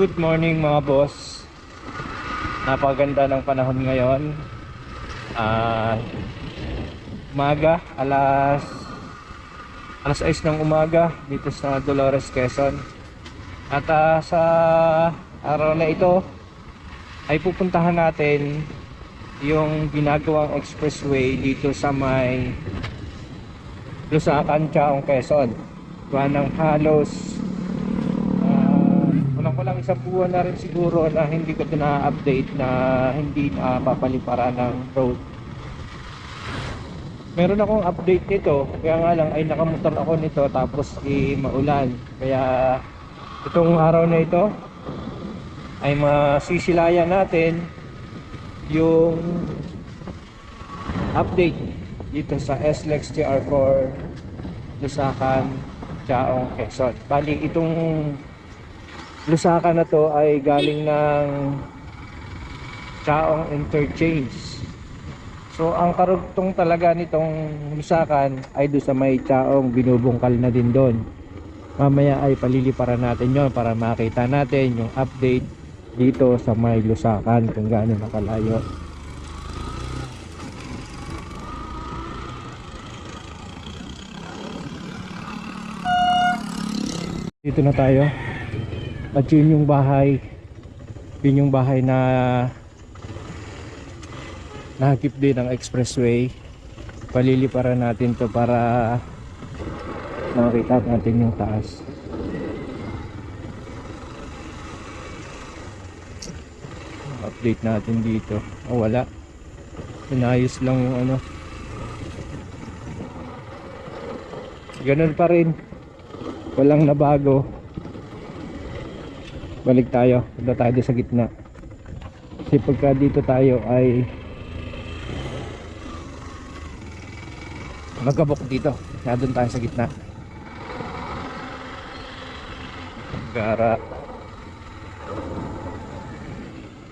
Good morning mga boss. Napaganda ng panahon ngayon. Ah, umaga, alas alas 6 ng umaga dito sa Dolores, Quezon. At ah, sa araw na ito ay pupuntahan natin yung ginagawang expressway dito sa may Lusacan, Chaong, Quezon. Gawa ng halos Kulang ko lang isang buwan na rin siguro na hindi ko na-update na hindi na papaliparan ng road. Meron akong update nito, kaya nga lang ay nakamotor ako nito tapos i maulan. Kaya itong araw na ito ay masisilayan natin yung update dito sa SLEX TR4 Lusacan, Chaong, Quezon. Bali itong Lusaka na to ay galing ng Chaong Interchange. So ang karugtong talaga nitong Lusakan ay doon sa may Chaong binubungkal na din doon. Mamaya ay paliliparan natin yon para makita natin yung update dito sa may Lusakan kung gaano nakalayo. Dito na tayo. At yun yung bahay. Yun yung bahay na Nakakip din ng expressway. Paliliparan natin to para Makita natin yung taas. Update natin dito. Oh, wala. Inayos lang yung ano. Ganun pa rin. Walang nabago balik tayo. Punta tayo sa gitna. Kasi pagka dito tayo ay magkabok dito. Doon tayo sa gitna. Gara.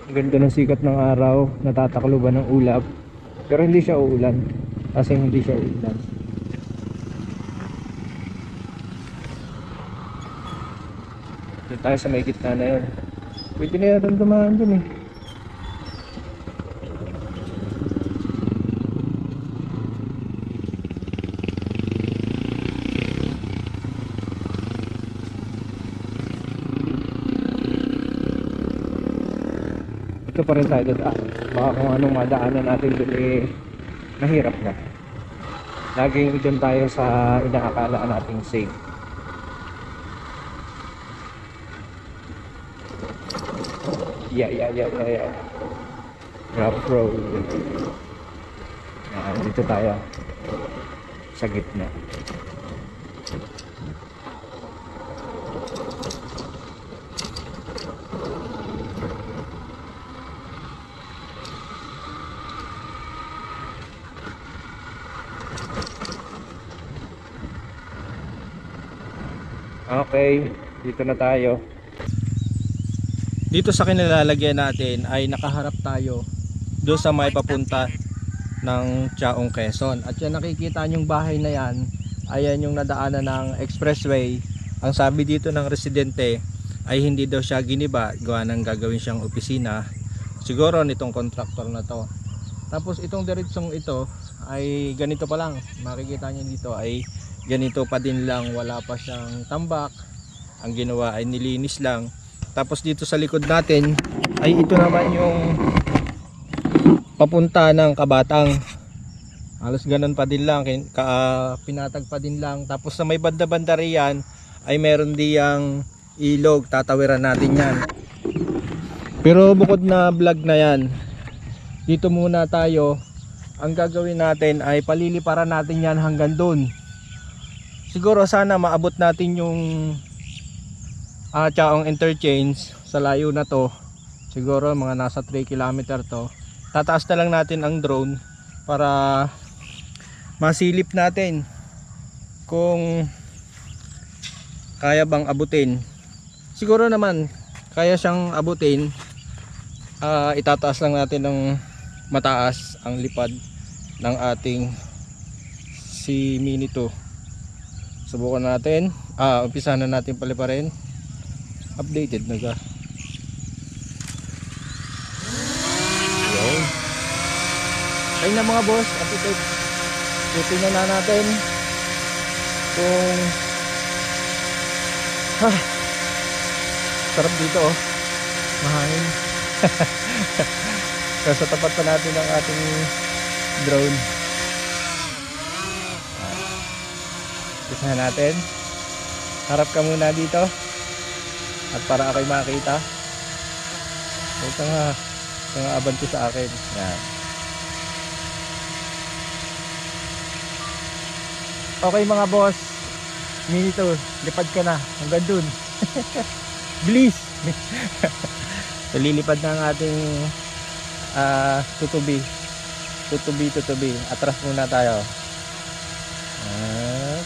Ganda ng sikat ng araw. Natatakluban ng ulap. Pero hindi siya uulan. Kasi hindi siya uulan Doon tayo sa may gitna na yun. Pwede na yata dumaan dun eh. Ito pa rin tayo dadaan. Baka kung anong madaanan natin dun eh, mahirap na. Laging dun tayo sa inaakala nating safe. Yeah, yeah, yeah, yeah, yeah. Rough road. Yan, dito tayo. Sa gitna. Okay, dito na tayo dito sa kinilalagyan natin ay nakaharap tayo doon sa may papunta ng Chaong Quezon. At yan nakikita yung bahay na yan ayan yung nadaanan ng expressway. Ang sabi dito ng residente ay hindi daw siya giniba gawa ng gagawin siyang opisina. Siguro nitong contractor na to. Tapos itong diretsong ito ay ganito pa lang. Makikita niyo dito ay ganito pa din lang. Wala pa siyang tambak. Ang ginawa ay nilinis lang tapos dito sa likod natin ay ito naman yung papunta ng Kabatang. Halos ganun pa din lang, ka, ah, pinatag pa din lang. Tapos sa may banda-banda riyan ay meron diyang ilog, tatawiran natin yan. Pero bukod na vlog na yan, dito muna tayo. Ang gagawin natin ay paliliparan natin yan hanggang doon. Siguro sana maabot natin yung ah Chaong Interchange sa layo na to siguro mga nasa 3 km to. Tataas na lang natin ang drone para masilip natin kung kaya bang abutin. Siguro naman kaya siyang abutin. Ah, itataas lang natin ng mataas ang lipad ng ating si Mini 2 subukan natin. Ah umpisa na natin paliparin updated na ka yun. Ayun na mga boss at ito titignan na natin kung ha sarap dito oh. Mahangin kasi tapat pa natin ang ating drone. Isa natin. Harap ka muna dito. At para ako'y makita. Huwag nga, huwag ka nga abanti sa akin. Yan. Okay mga boss. Minito, lipad ka na. Hanggang dun. So lilipad na ang ating ah tutubi. Tutubi, tutubi. Atras muna tayo. At...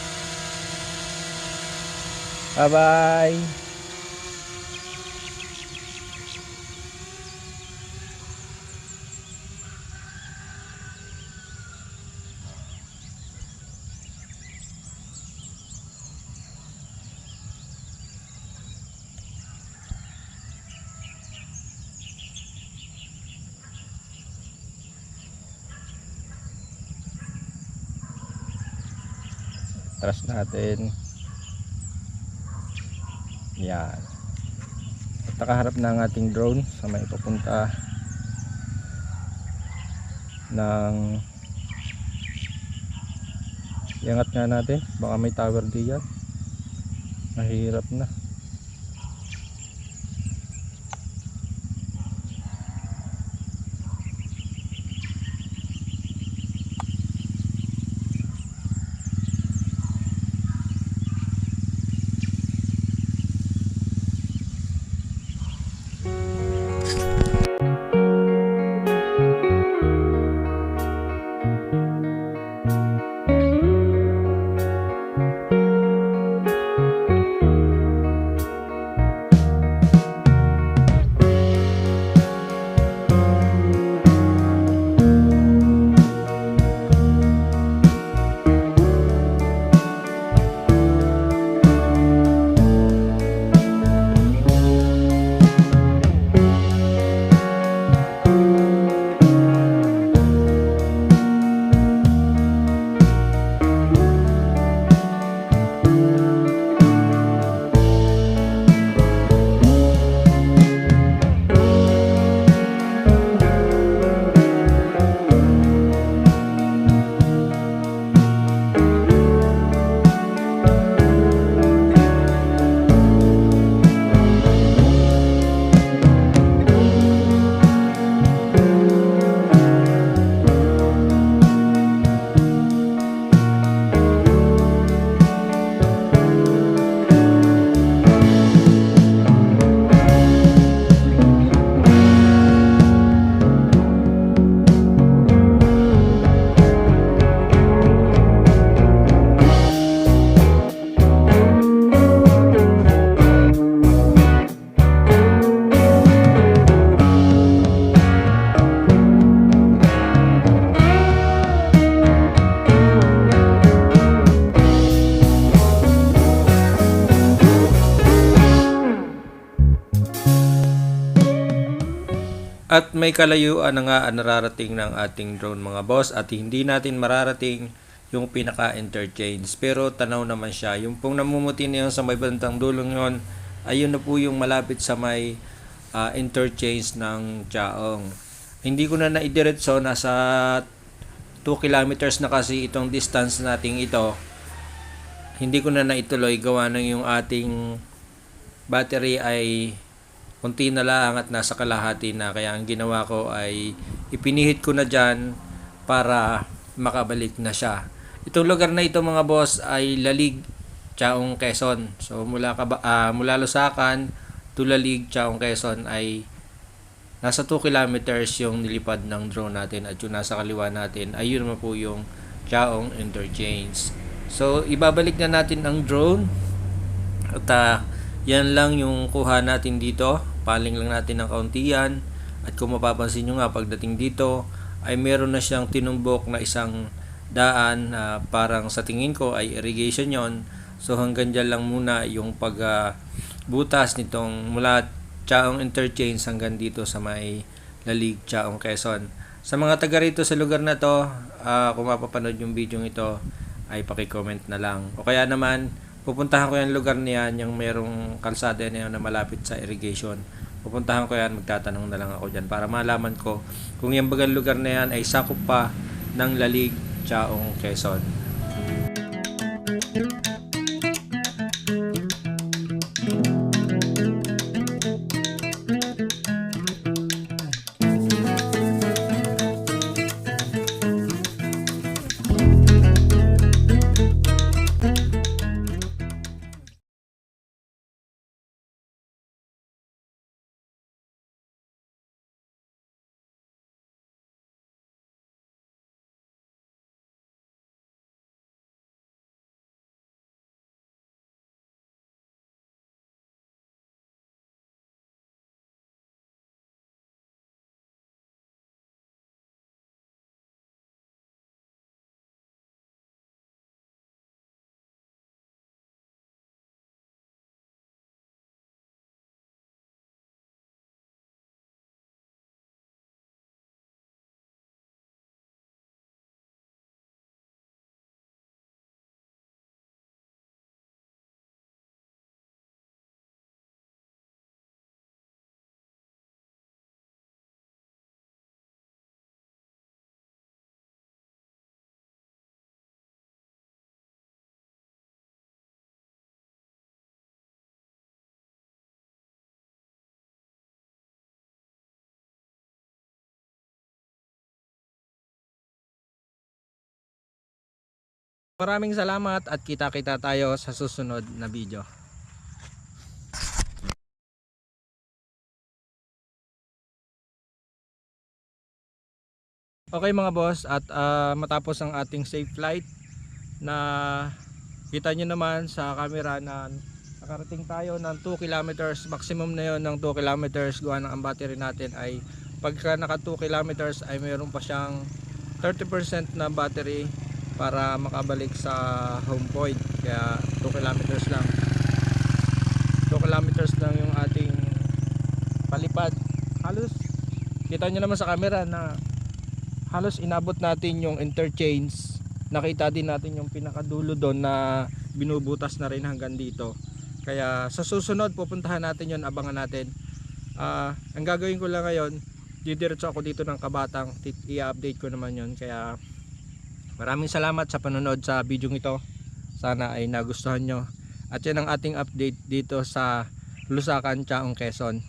Bye-bye! Atras natin. Yan. At nakaharap na ang ating drone sa may papunta ng iangat nga natin baka may tower diyan mahirap na may kalayuan na nga nararating ng ating drone mga boss at hindi natin mararating yung pinaka-interchange. Pero tanaw naman siya. Yung pong namumuti na yun sa may bantang dulong yun, ayun na po yung malapit sa may ah, interchange ng Chaong. Hindi ko na naidiretso, nasa 2 kilometers na kasi itong distance nating ito. Hindi ko na naituloy gawa ng yung ating battery ay konti na lang at nasa kalahati na. Kaya ang ginawa ko ay ipinihit ko na dyan para makabalik na siya. Itong lugar na ito mga boss ay Lalig Chaong Quezon. So mula, Kaba, ah, mula Lusakan to Lalig Chaong Quezon ay nasa 2 kilometers yung nilipad ng drone natin at yung nasa kaliwa natin ay yun po yung Chaong Interchange. So ibabalik na natin ang drone at ah, yan lang yung kuha natin dito. Paling lang natin ng kaunti yan. At kung mapapansin nyo nga pagdating dito ay meron na siyang tinumbok na isang daan na parang sa tingin ko ay irrigation yon So hanggang dyan lang muna yung pag butas nitong mula Chaong Interchange hanggang dito sa may Lalig Chaong Quezon. Sa mga taga rito sa lugar na to, ah, kung mapapanood yung video ito, ay paki-comment na lang. O kaya naman, pupuntahan ko yung lugar niyan, yung merong kalsada na yun na malapit sa irrigation. Pupuntahan ko yan, magtatanong na lang ako dyan para malaman ko kung yung bagang lugar na yan ay sakop pa ng Lalig, Chaong, Quezon. Maraming salamat at kita-kita tayo sa susunod na video. Okay mga boss at ah, matapos ang ating safe flight na kita nyo naman sa camera na nakarating tayo ng 2 kilometers. Maximum na yon ng 2 kilometers. Gawa ng ang battery natin ay pagka naka 2 kilometers ay mayroon pa siyang 30% na battery para makabalik sa home point. Kaya 2 kilometers lang. 2 kilometers lang yung ating palipad. Halos kita nyo naman sa camera na halos inabot natin yung interchange. Nakita din natin yung pinakadulo doon na binubutas na rin hanggang dito. Kaya sa susunod pupuntahan natin yon abangan natin. Ah, ang gagawin ko lang ngayon didiretso ako dito ng kabatang. I-update ko naman yon kaya Maraming salamat sa panonood sa video ito. Sana ay nagustuhan nyo. At yan ang ating update dito sa Lusakan, Chaong, Quezon.